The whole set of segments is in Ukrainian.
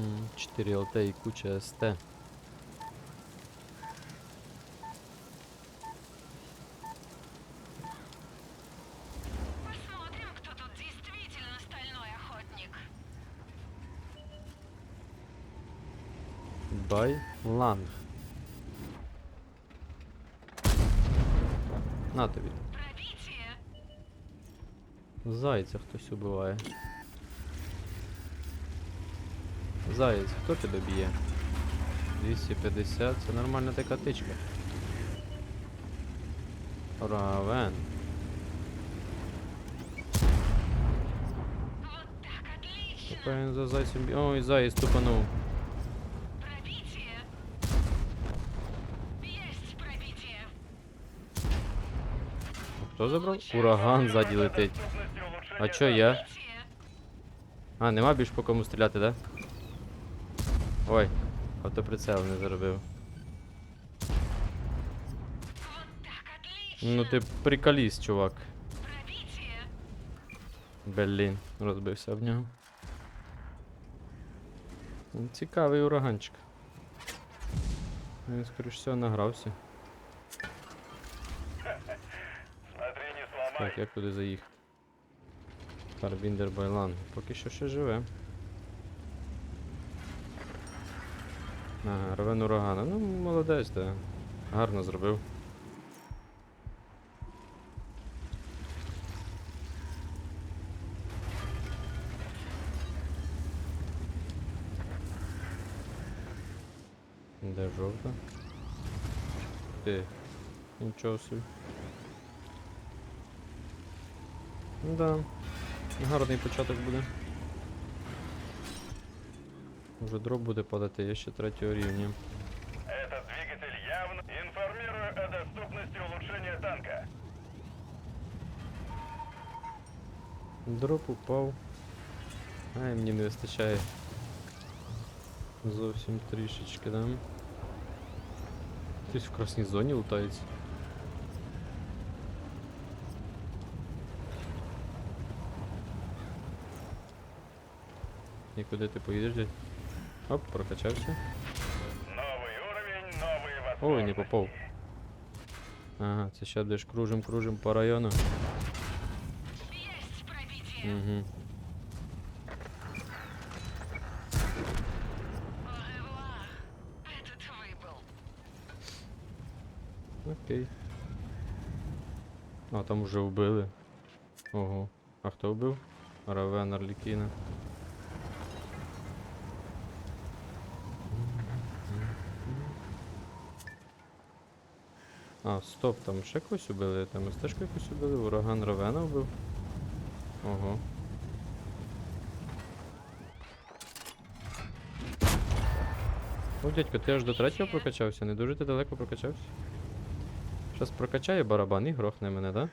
М, 4 ЛТ і куча СТ. Посмотрим, кто тут действительно стальной охотник. Бай ланг. На тобі. Зайця хтось убиває. Заєць, хто тебе б'є? 250, це нормальна така тичка. Равен. Тепер він за зайцем б'є. Ой, заєць тупанув. Хто забрав? Ураган ззаді летить. А чо я? А, нема більш по кому стріляти, да? Ой, автоприцел не заробив. Ну ти приколіст, чувак. Блін, розбився об нього. Ну, Цікавий ураганчик. Він, скоріш всього, награвся. Так, як туди заїхати? Карбіндер Байлан. Поки що ще живе. Ага, рвен урагана. Ну, молодець, да. Гарно зробив. Де жовта? Ти. Нічого собі. Да. Гарний початок буде. Уже дроп буде падати, я ще третього рівня. Этот двигатель явно информирую о доступности улучшения танка. Дроп упав. Ай, мені не вистачає. Зовсім трішечки, да? Хтось в красній зоні лутається. І куди ти поїдеш? Оп, прокачався. Новый уровень, новые возможности. Ой, не попав. Ага, це ще будеш кружим, кружим по району. Есть пробитие. Угу. Au revoir. Это твой был. Окей. А, там уже вбили. Ого. А хто вбив? Равен Арлікіна. А, стоп, там ще когось убили, там стежку якусь убили, ураган Равена вбив. Ого. О, дядько, ти аж до третього прокачався, не дуже ти далеко прокачався. Щас прокачає барабан і грохне мене, да?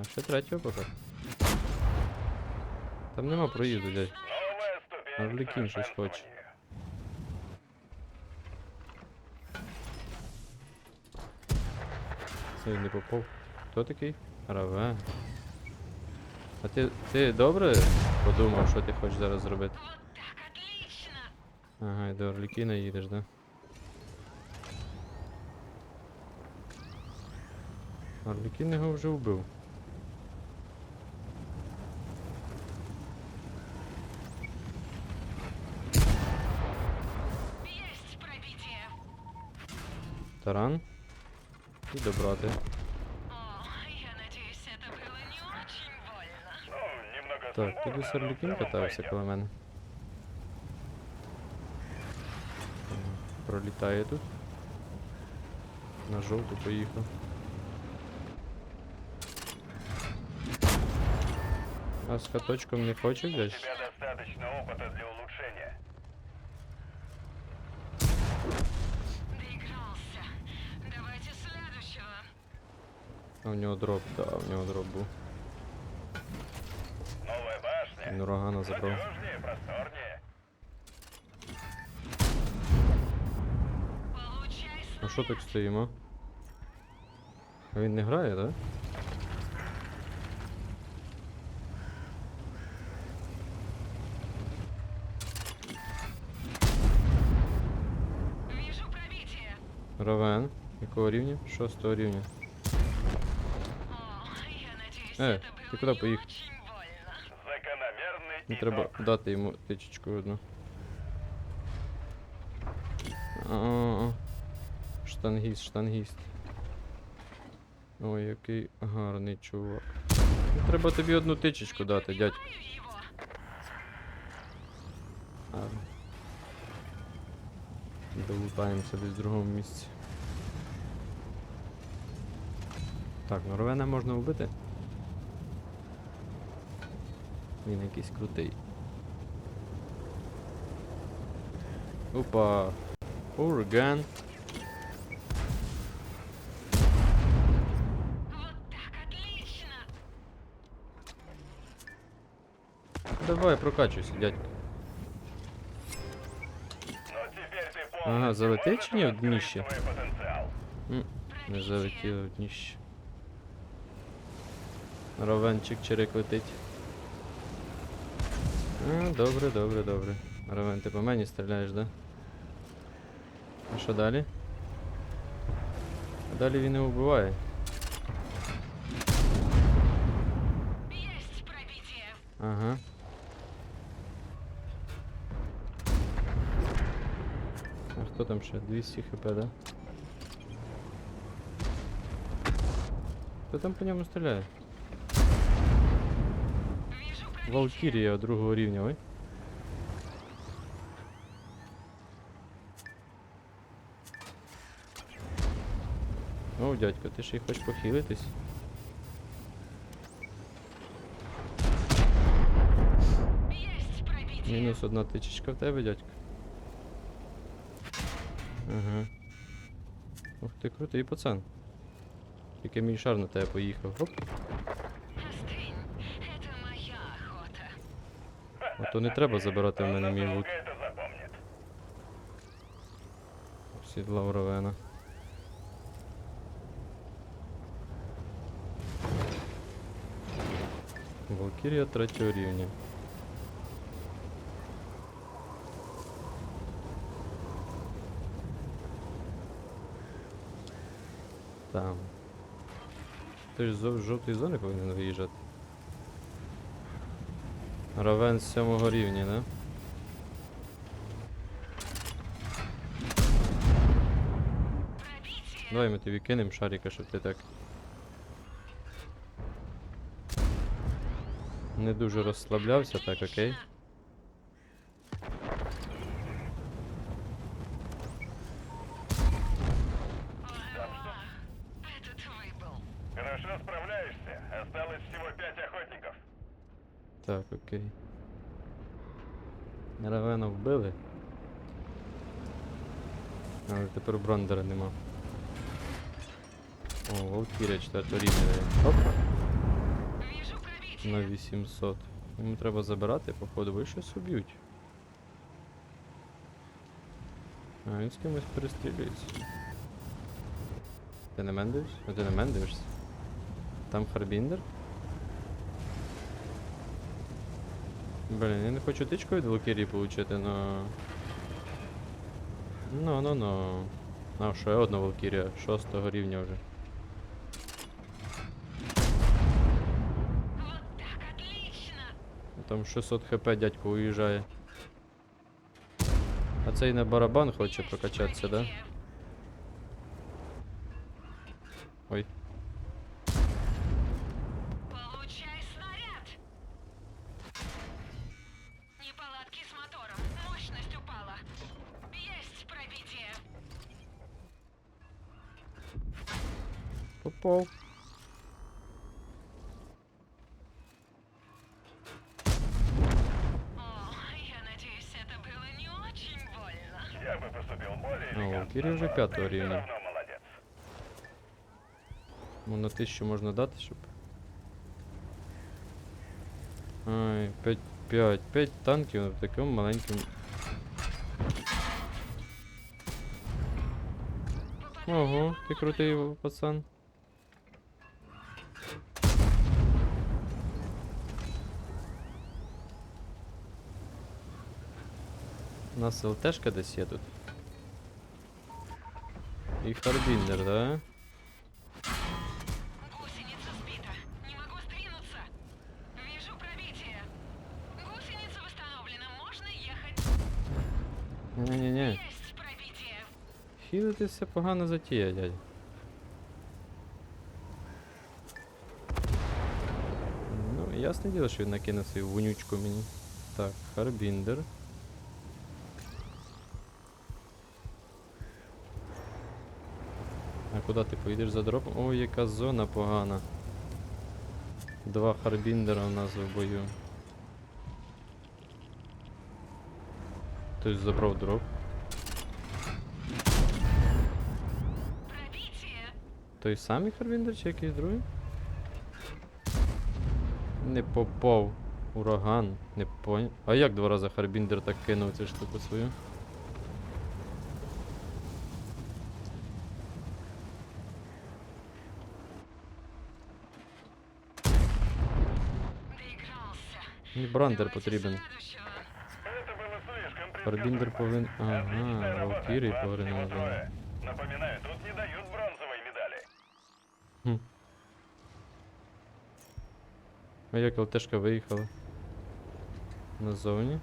А, ще третього поки. Там нема проїзду, дядь. Новая щось хоче. Ой, не попав. Хто такий? Раве. А ти, ти добре подумав, що ти хочеш зараз зробити? Ага, і до Орлікіна їдеш, да? Орлікін його вже вбив. Есть пробитие. Таран. І добрати. О, я надеюсь, это было не очень больно. Ну, немного Так, в целом катався коло мене. Пролітає тут. На жовту поїхав. А з каточком не хоче взяти? А в нього дроп, да, у него дроп був. Новая башня. Він урагана забрав. Надежнее, так стоїмо? А він не грає, да? Вижу пробитие. Равен. Якого рівня? Шостого рівня поехал? очень больно. Закономерный Не треба дати йому тичечку одну. А-а-а. Штангіст, штангіст. Ой, який гарний чувак. Треба тобі одну тичечку дати, дядько. Долутаємося десь в другому місці. Так, Ровена можна вбити. Він якийсь крутий. Опа. Отлично. Давай, прокачуйся, ты Ага, полностью залетит чи ні в днище? Не залетіло в дніще. Ровенчик черек летить. А, добре, добре, добре. Ровен, ти по мені стріляєш, да? А що далі? А далі він не вбиває. Есть пробитие. Ага. А хто там ще? 200 хп, да? Хто там по ньому стріляє? Валкірія другого рівня, ой. О, дядько, ти ще й хочеш похилитись? Мінус одна тичечка в тебе, дядько. Ага. Ух ти крутий пацан. Тільки мій шар на тебе поїхав. Оп. А то не треба забирати в мене мій лут. Сідла Ровена. Валкірія третього рівня. Там. Ти ж з жовтої зони повинен виїжджати. Равен сьомого рівня, да? Давай ми тобі кинемо шарика, щоб ти так. Не дуже розслаблявся, так, окей. Окей. Равена вбили. Але тепер Брандера нема. О, Валкірія 4 рівня. Оп, на 800. Йому треба забирати, походу, ви щось уб'ють. А, він з кимось перестрілюється. Ти на мене ти на мене? Там Харбіндер? Блін, я не хочу тичку від Валкірії получити, но... Ну, ну, ну. А, ще одна Валкірія, шостого рівня вже. Вот так, отлично. Там 600 хп дядько уїжджає. А цей на барабан хоче прокачатися, да? Ой. Ну, элегантно, Кирилл уже пятого ты рівня. Ну на тисячу можна дати, щоб. Ай, 5, 5, 5 танків в такому маленькому. Ого, ти крутий пацан. Нас ЛТшка десь є тут. І Харбіндер, да? Гусеница сбита. Не могу сдвинуться. Вижу пробитие. Гусеница восстановлена. Можно ехать. Есть пробитие. Хілитися погано затія, дядь. Ну, ясне діло, що він накинув свою вонючку мені. Так, Харбіндер. А куди ти поїдеш за дропом? Ой, яка зона погана. Два Харбіндера у нас в бою. Хтось забрав дроп. Той самий Харбіндер чи якийсь другий? Не попав. Ураган. Не поняв. А як два рази Харбіндер так кинув цю штуку свою? Мені брандер потрібен. Харбіндер повинен. Ага, работа. Валкірій повинен. Напоминаю, тут не дают бронзовой медали. Хм. А як ЛТшка виїхала? Назовні.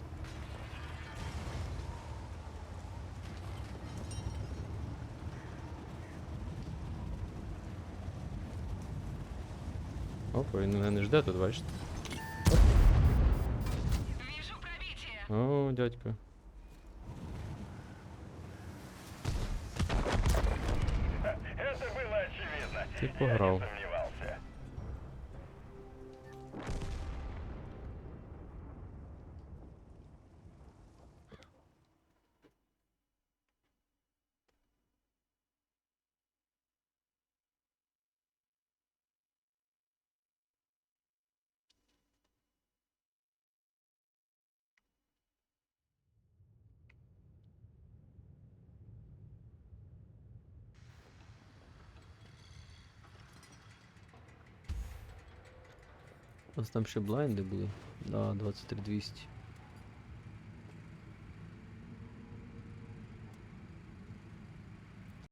Опа, він мене не жде тут, бачите? О, дядько. Ха, Это было очевидно. Ты Я Нас там ще блайнди були. Да, 23200.